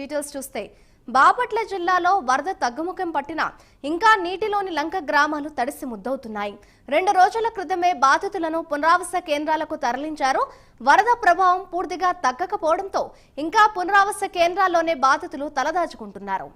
Details చూస్తే బాపట్ల జిల్లాలో వరద తగ్గుముఖం పట్టిన ఇంకా నీటిలోని లంక గ్రామాలు తడిసి ముద్దవుతున్నాయి. రెండు రోజుల క్రితమే బాధితులను పునరావాస కేంద్రాలకు తరలించారు. వరద ప్రభావం పూర్తిగా తగ్గకపోవడంతో ఇంకా పునరావాస కేంద్రాల్లోనే బాధితులు తలదాచుకుంటున్నారు.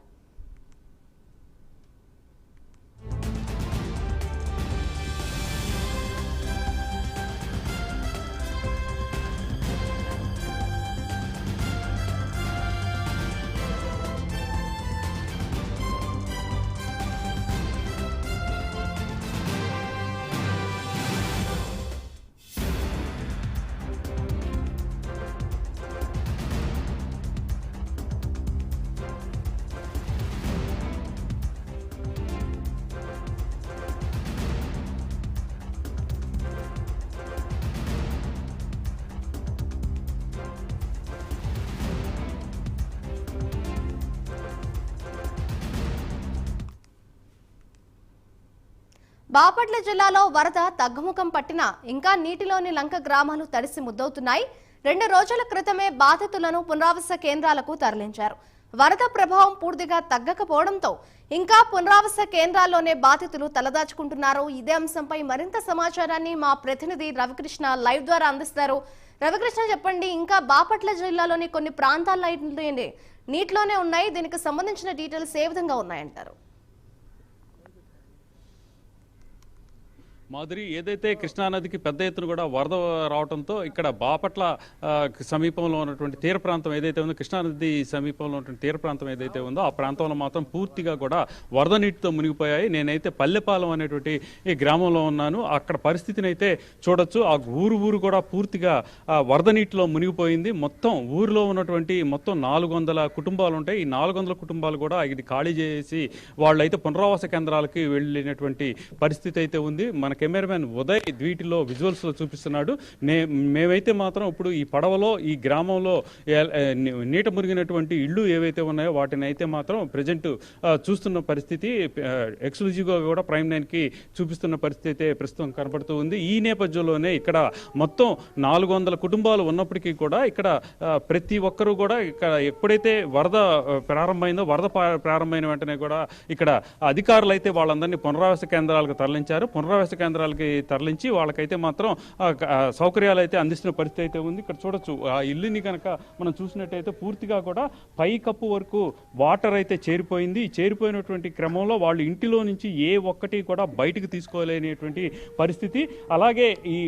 బాపట్ల జిల్లాలో వరద తగ్గుముఖం పట్టిన ఇంకా నీటిలోని లంక గ్రామాలు తడిసి ముద్దవుతున్నాయి. రెండు రోజుల క్రితమే బాధితులను పునరావాస కేంద్రాలకు తరలించారు. వరద ప్రభావం పూర్తిగా తగ్గకపోవడంతో ఇంకా పునరావాస కేంద్రాల్లోనే బాధితులు తలదాచుకుంటున్నారు. ఇదే అంశంపై మరింత సమాచారాన్ని మా ప్రతినిధి రవికృష్ణ లైవ్ ద్వారా అందిస్తారు. రవికృష్ణ చెప్పండి ఇంకా బాపట్ల జిల్లాలోని కొన్ని ప్రాంతాల్లో నీటిలోనే ఉన్నాయి. దీనికి సంబంధించిన డీటెయిల్స్ ఏ విధంగా ఉన్నాయంటారు? మాధురి ఏదైతే కృష్ణానదికి పెద్ద ఎత్తున కూడా వరద రావడంతో ఇక్కడ బాపట్ల సమీపంలో ఉన్నటువంటి తీర ప్రాంతం ఏదైతే ఉందో కృష్ణానది సమీపంలో ఉన్నటువంటి తీర ప్రాంతం ఏదైతే ఉందో ఆ ప్రాంతంలో మాత్రం పూర్తిగా కూడా వరద నీటితో మునిగిపోయాయి. నేనైతే పల్లెపాలెం అనేటువంటి ఈ గ్రామంలో ఉన్నాను. అక్కడ పరిస్థితిని అయితే చూడొచ్చు. ఆ ఊరు ఊరు కూడా పూర్తిగా వరద నీటిలో మునిగిపోయింది. మొత్తం ఊరిలో ఉన్నటువంటి మొత్తం నాలుగు వందల కుటుంబాలు ఉంటాయి. ఈ నాలుగు వందల కుటుంబాలు కూడా ఇది ఖాళీ చేసి వాళ్ళైతే పునరావాస కేంద్రాలకి వెళ్ళినటువంటి పరిస్థితి అయితే ఉంది. మనకి కెమెరామెన్ ఉదయ్ వీటిలో విజువల్స్లో చూపిస్తున్నాడు. నే మేమైతే మాత్రం ఇప్పుడు ఈ పడవలో ఈ గ్రామంలో నీట మురిగినటువంటి ఇళ్ళు ఏవైతే ఉన్నాయో వాటిని అయితే మాత్రం ప్రజెంట్ చూస్తున్న పరిస్థితి ఎక్స్క్లూజివ్గా కూడా ప్రైమ్ నైన్కి చూపిస్తున్న పరిస్థితి అయితే ప్రస్తుతం కనబడుతూ ఉంది. ఈ నేపథ్యంలోనే ఇక్కడ మొత్తం నాలుగు వందల కుటుంబాలు ఉన్నప్పటికీ కూడా ఇక్కడ ప్రతి ఒక్కరూ కూడా ఇక్కడ ఎప్పుడైతే వరద ప్రారంభమైందో వరద పా- ప్రారంభమైన వెంటనే కూడా ఇక్కడ అధికారులు అయితే వాళ్ళందరినీ పునరావాస కేంద్రాలకు తరలించారు. పునరావాస కేంద్రాలకి తరలించి వాళ్ళకైతే మాత్రం సౌకర్యాలు అయితే అందిస్తున్న పరిస్థితి అయితే ఉంది. ఇక్కడ చూడొచ్చు ఆ ఇల్లుని కనుక మనం చూసినట్టయితే పూర్తిగా కూడా పై కప్పు వరకు వాటర్ అయితే చేరిపోయింది. చేరిపోయినటువంటి క్రమంలో వాళ్ళు ఇంటిలో నుంచి ఏ ఒక్కటి కూడా బయటకు తీసుకోలేనటువంటి పరిస్థితి. అలాగే ఈ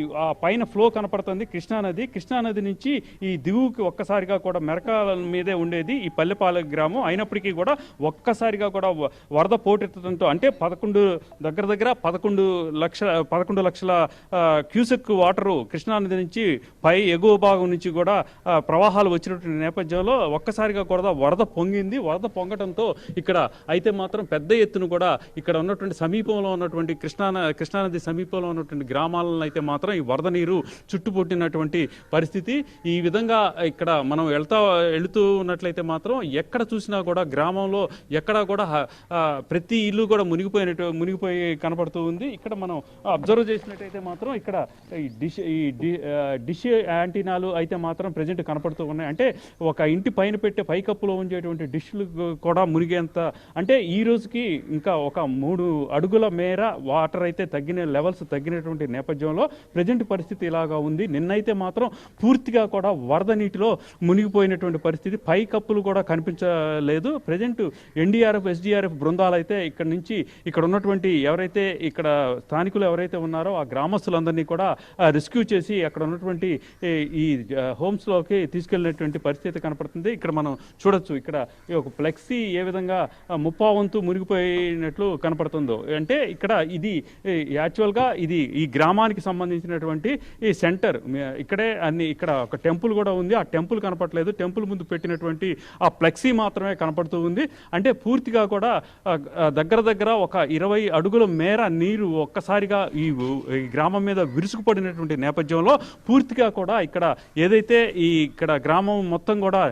పైన ఫ్లో కనపడుతుంది కృష్ణానది కృష్ణానది నుంచి ఈ దిగువకి ఒక్కసారిగా కూడా మెరకాల మీదే ఉండేది ఈ పల్లెపాలెం గ్రామం. అయినప్పటికీ కూడా ఒక్కసారిగా కూడా వరద పోటెత్తడంతో అంటే పదకొండు దగ్గర దగ్గర పదకొండు లక్షల పదకొండు లక్షల క్యూసెక్ వాటరు కృష్ణానది నుంచి పై ఎగువ భాగం నుంచి కూడా ప్రవాహాలు వచ్చినటువంటి నేపథ్యంలో ఒక్కసారిగా కూడా వరద పొంగింది. వరద పొంగడంతో ఇక్కడ అయితే మాత్రం పెద్ద ఎత్తున కూడా ఇక్కడ ఉన్నటువంటి సమీపంలో ఉన్నటువంటి కృష్ణా కృష్ణానది సమీపంలో ఉన్నటువంటి గ్రామాలను అయితే మాత్రం ఈ వరద నీరు చుట్టుపుట్టినటువంటి పరిస్థితి. ఈ విధంగా ఇక్కడ మనం వెళ్తా వెళుతూ ఉన్నట్లయితే మాత్రం ఎక్కడ చూసినా కూడా గ్రామంలో ఎక్కడ కూడా ప్రతి ఇల్లు కూడా మునిగిపోయినట్టు మునిగిపోయి కనపడుతూ ఉంది. ఇక్కడ మనం అబ్జర్వ్ చేసినట్టయితే మాత్రం ఇక్కడ ఈ డిష్ ఈ డి- డిష్ యాంటీనాలు అయితే మాత్రం ప్రజెంట్ కనపడుతూ ఉన్నాయి. అంటే ఒక ఇంటి పైన పెట్టే పైకప్పులో ఉంచేటువంటి డిష్లు కూడా మునిగేంత అంటే ఈ రోజుకి ఇంకా ఒక మూడు అడుగుల మేర వాటర్ అయితే తగ్గిన లెవెల్స్ తగ్గినటువంటి నేపథ్యంలో ప్రజెంట్ పరిస్థితి ఇలాగా ఉంది. నిన్నైతే మాత్రం పూర్తిగా కూడా వరద నీటిలో మునిగిపోయినటువంటి పరిస్థితి. పై కప్పులు కూడా కనిపించలేదు. ప్రజెంట్ ఎన్డీఆర్ఎఫ్ ఎస్డీఆర్ఎఫ్ బృందాలు అయితే ఇక్కడ నుంచి ఇక్కడ ఉన్నటువంటి ఎవరైతే ఇక్కడ స్థానికులు ఎవరైతే ఉన్నారో ఆ గ్రామస్తులందరినీ కూడా రెస్క్యూ చేసి అక్కడ ఉన్నటువంటి ఈ, హోమ్స్లోకి లోకి తీసుకెళ్ళినటువంటి పరిస్థితి కనపడుతుంది. ఇక్కడ మనం చూడొచ్చు ఇక్కడ ఈ ఒక ఫ్లెక్సీ ఏ విధంగా ముప్పావంతు మునిగిపోయినట్లు కనపడుతుందో. అంటే ఇక్కడ ఇది యాక్చువల్గా ఇది ఈ గ్రామానికి సంబంధించినటువంటి ఈ సెంటర్. ఇక్కడే అన్ని ఇక్కడ ఒక టెంపుల్ కూడా ఉంది. ఆ టెంపుల్ కనపడలేదు. టెంపుల్ ముందు పెట్టినటువంటి ఆ ఫ్లెక్సీ మాత్రమే కనపడుతూ ఉంది. అంటే పూర్తిగా కూడా దగ్గర దగ్గర ఒక ఇరవై అడుగుల మేర నీరు ఒక్కసారిగా ఈ ఈ గ్రామం మీద విరుసుకుపడినటువంటి నేపథ్యంలో పూర్తిగా కూడా ఇక్కడ ఏదైతే ఈ ఇక్కడ గ్రామం మొత్తం కూడా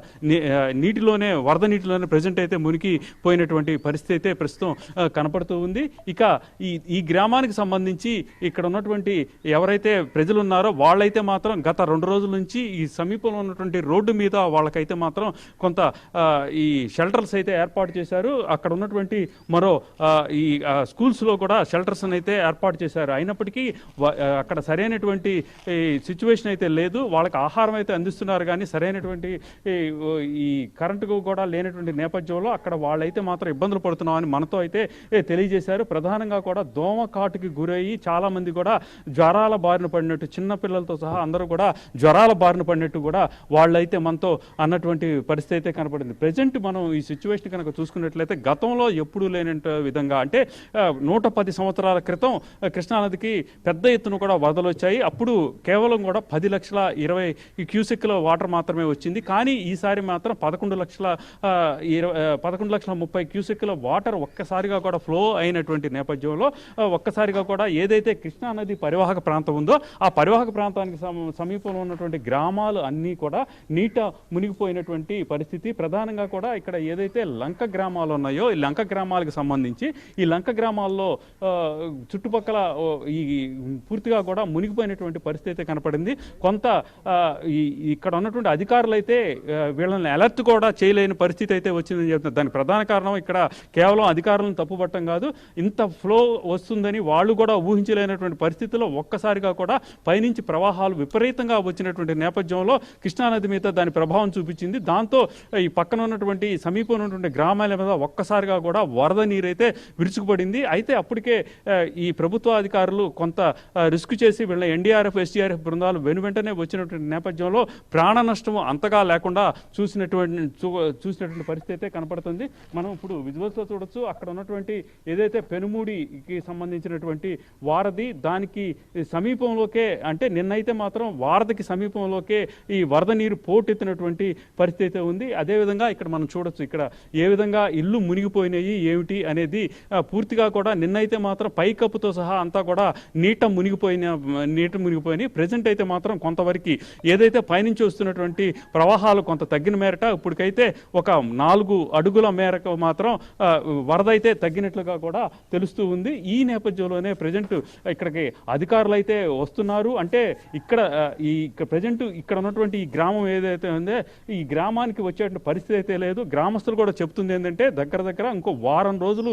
నీటిలోనే వరద నీటిలోనే ప్రజెంట్ అయితే మునికి పోయినటువంటి పరిస్థితి అయితే ప్రస్తుతం కనపడుతూ ఉంది. ఇక ఈ ఈ గ్రామానికి సంబంధించి ఇక్కడ ఉన్నటువంటి ఎవరైతే ప్రజలు ఉన్నారో వాళ్ళైతే మాత్రం గత రెండు రోజుల నుంచి ఈ సమీపంలో ఉన్నటువంటి రోడ్డు మీద వాళ్ళకైతే మాత్రం కొంత ఈ షెల్టర్స్ అయితే ఏర్పాటు చేశారు. అక్కడ ఉన్నటువంటి మరో ఈ స్కూల్స్లో స్కూల్స్లో కూడా షెల్టర్స్ అయితే ఏర్పాటు చేశారు. అయినప్పటికీ అక్కడ సరైనటువంటి సిచ్యువేషన్ అయితే లేదు. వాళ్ళకి ఆహారం అయితే అందిస్తున్నారు కానీ సరైనటువంటి ఈ, కరెంటుకు కూడా లేనటువంటి నేపథ్యంలో అక్కడ వాళ్ళైతే మాత్రం ఇబ్బందులు పడుతున్నామని మనతో అయితే తెలియజేశారు. ప్రధానంగా కూడా దోమ కాటుకి గురయ్యి చాలామంది కూడా జ్వరాల బారిన పడినట్టు చిన్న పిల్లలతో సహా అందరూ కూడా జ్వరాల బారిన పడినట్టు కూడా వాళ్ళైతే మనతో అన్నటువంటి పరిస్థితి అయితే కనపడింది. ప్రజెంట్ మనం ఈ సిచ్యువేషన్ కనుక చూసుకున్నట్లయితే గతంలో ఎప్పుడూ లేనంట విధంగా అంటే నూట పది సంవత్సరాల క్రితం కృష్ణానదికి పెద్ద ఎత్తున కూడా వరదలు వచ్చాయి. అప్పుడు కేవలం కూడా పది లక్షల ఇరవై క్యూసెక్ల వాటర్ మాత్రమే వచ్చింది. కానీ ఈసారి మాత్రం పదకొండు లక్షల ఇరవై పదకొండు లక్షల ముప్పై క్యూసెక్ల వాటర్ ఒక్కసారిగా కూడా ఫ్లో అయినటువంటి నేపథ్యంలో ఒక్కసారిగా కూడా ఏదైతే కృష్ణానది పరివాహక ప్రాంతం ఉందో ఆ పరివాహక ప్రాంతానికి సమ- సమీపంలో ఉన్నటువంటి గ్రామాలు అన్నీ కూడా నీట మునిగిపోయినటువంటి పరిస్థితి. ప్రధానంగా కూడా ఇక్కడ ఏదైతే లంక గ్రామాలు ఉన్నాయో ఈ లంక గ్రామాలకు సంబంధించి ఈ లంక గ్రామాల్లో చుట్టుపక్కల ఈ పూర్తిగా కూడా మునిగిపోయినటువంటి పరిస్థితి అయితే కనపడింది. కొంత ఇక్కడ ఉన్నటువంటి అధికారులు అయితే వీళ్ళని అలర్ట్ కూడా చేయలేని పరిస్థితి అయితే వచ్చిందని చెప్తున్నారు. దానికి ప్రధాన కారణం ఇక్కడ కేవలం అధికారులను తప్పుపట్టడం కాదు. ఇంత ఫ్లో వస్తుందని వాళ్ళు కూడా ఊహించలేనటువంటి పరిస్థితిలో ఒక్కసారిగా కూడా పైనుంచి ప్రవాహాలు విపరీతంగా వచ్చినటువంటి నేపథ్యంలో కృష్ణానది మీద దాని ప్రభావం చూపించింది. దాంతో ఈ పక్కన ఉన్నటువంటి సమీపంలో ఉన్నటువంటి గ్రామాల మీద ఒక్కసారిగా కూడా వరద నీరైతే విరుచుకుపడింది. అయితే అప్పటికే ఈ ప్రభుత్వ అధికారులు కొంత రిస్క్ చేసి వీళ్ళ ఎన్డీఆర్ఎఫ్ ఎస్డీఆర్ఎఫ్ బృందాలు వెను వెంటనే వచ్చినటువంటి నేపథ్యంలో ప్రాణ నష్టం అంతగా లేకుండా చూసినటువంటి చూ- చూసినటువంటి పరిస్థితి అయితే కనపడుతుంది. మనం ఇప్పుడు విజువల్స్ చూడొచ్చు. అక్కడ ఉన్నటువంటి ఏదైతే పెనుమూడికి సంబంధించినటువంటి వారధి దానికి సమీపంలోకే అంటే నిన్నైతే మాత్రం వారధికి సమీపంలోకే ఈ వరద నీరు పోటెత్తినటువంటి పరిస్థితి అయితే ఉంది. అదేవిధంగా ఇక్కడ మనం చూడొచ్చు ఇక్కడ ఏ విధంగా ఇల్లు మునిగిపోయినాయి ఏమిటి అనేది పూర్తిగా కూడా నిన్నైతే మాత్రం పైకప్పుతో సహా అంతా కూడా నీట మునిగిపోయిన నీట మునిగిపోయినాయి. ప్రజెంట్ అయితే మాత్రం కొంతవరకు ఏదైతే పైనుంచి వస్తున్నటువంటి ప్రవాహాలు కొంత తగ్గిన మేరట ఇప్పటికైతే ఒక నాలుగు అడుగుల మేరకు మాత్రం వరద అయితే తగ్గినట్లుగా కూడా తెలుస్తూ ఉంది. ఈ నేపథ్యంలోనే ప్రజెంట్ ఇక్కడికి అధికారులు అయితే వస్తున్నారు. అంటే ఇక్కడ ఈ ప్రజెంట్ ఇక్కడ ఉన్నటువంటి ఈ గ్రామం ఏదైతే ఉందో ఈ గ్రామానికి వచ్చేటువంటి పరిస్థితి అయితే లేదు. గ్రామస్తులు కూడా చెప్తుంది ఏంటంటే దగ్గర దగ్గర ఇంకో వారం రోజులు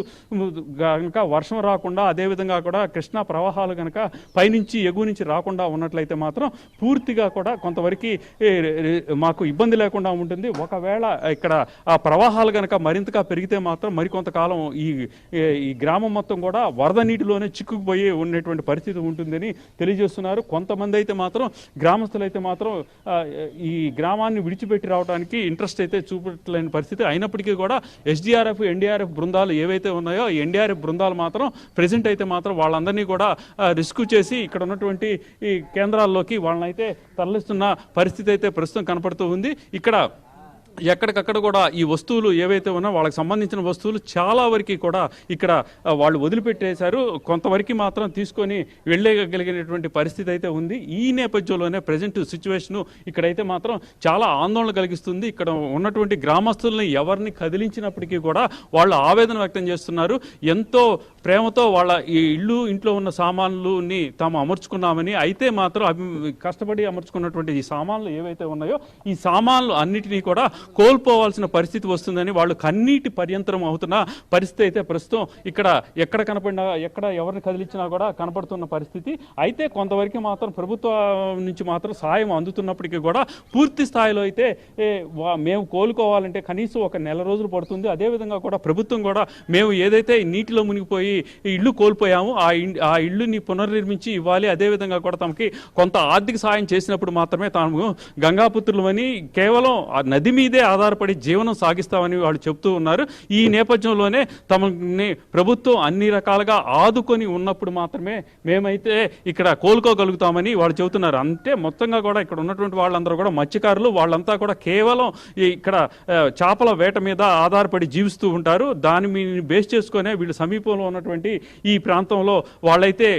కనుక వర్షం రాకుండా అదేవిధంగా కూడా కృష్ణ ప్రవాహాలు కనుక పైనుంచి ఎగువ నుంచి రాకుండా ఉన్నట్లయితే మాత్రం పూర్తిగా కూడా కొంతవరకు మాకు ఇబ్బంది లేకుండా ఉంటుంది. ఒకవేళ ఇక్కడ ఆ ప్రవాహాలు కనుక మరింతగా పెరిగితే మాత్రం మరికొంతకాలం ఈ ఈ గ్రామం మొత్తం కూడా వరద నీటిలోనే చిక్కుకుపోయి ఉన్నటువంటి పరిస్థితి ఉంటుందని తెలియజేస్తున్నారు. కొంతమంది అయితే మాత్రం గ్రామస్తులు అయితే మాత్రం ఈ గ్రామాన్ని విడిచిపెట్టి రావడానికి ఇంట్రెస్ట్ అయితే చూపట్లేని పరిస్థితి అయినప్పటికీ కూడా ఎస్డిఆర్ఎఫ్ ఎన్డీఆర్ఎఫ్ బృందాలు ఏవైతే ఉన్నాయో ఎన్డీఆర్ఎఫ్ బృందాలు మాత్రం ప్రెసెంట్ అయితే మాత్రం వాళ్ళందరినీ కూడా రిస్క్ చేసి ఇక్కడ ఉన్నటువంటి ఈ కేంద్రాల్లోకి వాళ్ళనైతే తరలిస్తున్న పరిస్థితి అయితే ప్రస్తుతం కనపడుతూ ఉంది. ఇక్కడ ఎక్కడికక్కడ కూడా ఈ వస్తువులు ఏవైతే ఉన్నా వాళ్ళకి సంబంధించిన వస్తువులు చాలా వరకు కూడా ఇక్కడ వాళ్ళు వదిలిపెట్టేశారు. కొంతవరకు మాత్రం తీసుకొని వెళ్ళగలిగినటువంటి పరిస్థితి అయితే ఉంది. ఈ నేపథ్యంలోనే ప్రజెంట్ సిచ్యువేషను ఇక్కడైతే మాత్రం చాలా ఆందోళన కలిగిస్తుంది. ఇక్కడ ఉన్నటువంటి గ్రామస్తుల్ని ఎవరిని కదిలించినప్పటికీ కూడా వాళ్ళు ఆవేదన వ్యక్తం చేస్తున్నారు. ఎంతో ప్రేమతో వాళ్ళ ఈ ఇల్లు ఇంట్లో ఉన్న సామాన్లుని తాము అమర్చుకున్నామని అయితే మాత్రం అభి కష్టపడి అమర్చుకున్నటువంటి ఈ సామాన్లు ఏవైతే ఉన్నాయో ఈ సామాన్లు అన్నిటినీ కూడా కోల్పోవాల్సిన పరిస్థితి వస్తుందని వాళ్ళు కన్నీటి పర్యంతరం అవుతున్న పరిస్థితి అయితే ప్రస్తుతం ఇక్కడ ఎక్కడ కనపడినా ఎక్కడ ఎవరిని కదిలించినా కూడా కనపడుతున్న పరిస్థితి. అయితే కొంతవరకు మాత్రం ప్రభుత్వం నుంచి మాత్రం సాయం అందుతున్నప్పటికీ కూడా పూర్తి స్థాయిలో అయితే వా- మేము కోలుకోవాలంటే కనీసం ఒక నెల రోజులు పడుతుంది. అదేవిధంగా కూడా ప్రభుత్వం కూడా మేము ఏదైతే నీటిలో మునిగిపోయి ఇల్లు కోల్పోయాము. ఆ ఇన్- ఆ ఇల్లుని పునర్నిర్మించి ఇవ్వాలి. అదేవిధంగా కూడా తమకి కొంత ఆర్థిక సాయం చేసినప్పుడు మాత్రమే తాము గంగాపుత్రులమని కేవలం ఆ నది మీదే ఆధారపడి జీవనం సాగిస్తామని వాళ్ళు చెప్తూ ఉన్నారు. ఈ నేపథ్యంలోనే తమని ప్రభుత్వం అన్ని రకాలుగా ఆదుకొని ఉన్నప్పుడు మాత్రమే మేమైతే ఇక్కడ కోలుకోగలుగుతామని వాళ్ళు చెబుతున్నారు. అంటే మొత్తంగా కూడా ఇక్కడ ఉన్నటువంటి వాళ్ళందరూ కూడా మత్స్యకారులు వాళ్ళంతా కూడా కేవలం ఇక్కడ చేపల వేట మీద ఆధారపడి జీవిస్తూ ఉంటారు. దాని మీ బేస్ చేసుకునే వీళ్ళు సమీపంలో ఉన్నటువంటి ఉన్నటువంటి ఈ ప్రాంతంలో వాళ్ళైతే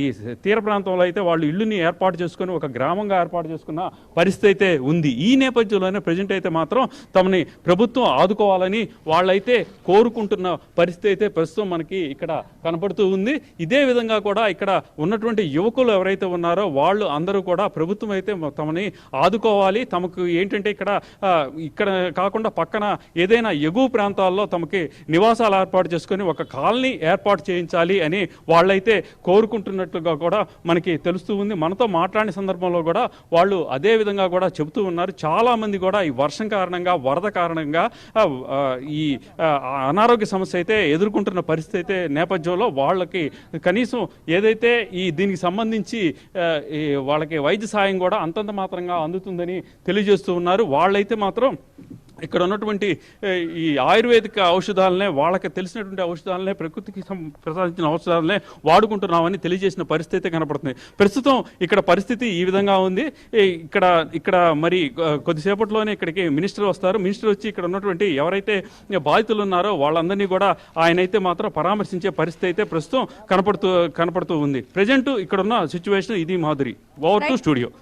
ఈ తీర ప్రాంతంలో అయితే వాళ్ళు ఇల్లుని ఏర్పాటు చేసుకుని ఒక గ్రామంగా ఏర్పాటు చేసుకున్న పరిస్థితి అయితే ఉంది. ఈ నేపథ్యంలోనే ప్రజెంట్ అయితే మాత్రం తమని ప్రభుత్వం ఆదుకోవాలని వాళ్ళైతే కోరుకుంటున్న పరిస్థితి అయితే ప్రస్తుతం మనకి ఇక్కడ కనపడుతూ ఉంది. ఇదే విధంగా కూడా ఇక్కడ ఉన్నటువంటి యువకులు ఎవరైతే ఉన్నారో వాళ్ళు అందరూ కూడా ప్రభుత్వం అయితే తమని ఆదుకోవాలి. తమకు ఏంటంటే ఇక్కడ ఇక్కడ కాకుండా పక్కన ఏదైనా ఎగువ ప్రాంతాల్లో తమకి నివాసాలు ఏర్పాటు చేసుకొని ఒక కాలనీ ఏర్పాటు ఏర్పాటు చేయించాలి అని వాళ్ళైతే కోరుకుంటున్నట్లుగా కూడా మనకి తెలుస్తూ ఉంది. మనతో మాట్లాడిన సందర్భంలో కూడా వాళ్ళు అదే విధంగా కూడా చెబుతూ ఉన్నారు. చాలామంది కూడా ఈ వర్షం కారణంగా వరద కారణంగా ఈ అనారోగ్య సమస్య అయితే ఎదుర్కొంటున్న పరిస్థితి అయితే నేపథ్యంలో వాళ్ళకి కనీసం ఏదైతే ఈ దీనికి సంబంధించి వాళ్ళకి వైద్య సాయం కూడా అంతంత మాత్రంగా అందుతుందని తెలియజేస్తూ ఉన్నారు. వాళ్ళైతే మాత్రం ఇక్కడ ఉన్నటువంటి ఈ ఆయుర్వేదిక ఔషధాలనే వాళ్ళకి తెలిసినటువంటి ఔషధాలనే ప్రకృతికి ప్రసాదించిన ఔషధాలనే వాడుకుంటున్నామని తెలియజేసిన పరిస్థితి అయితే కనపడుతుంది. ప్రస్తుతం ఇక్కడ పరిస్థితి ఈ విధంగా ఉంది. ఇక్కడ ఇక్కడ మరి కొద్దిసేపట్లోనే ఇక్కడికి మినిస్టర్ వస్తారు. మినిస్టర్ వచ్చి ఇక్కడ ఉన్నటువంటి ఎవరైతే బాధితులు ఉన్నారో వాళ్ళందరినీ కూడా ఆయన అయితే మాత్రం పరామర్శించే పరిస్థితి అయితే ప్రస్తుతం కనపడుతూ కనపడుతూ ఉంది. ప్రజెంట్ ఇక్కడ ఉన్న సిచ్యువేషన్ ఇది మాధురి ఓవర్ టు స్టూడియో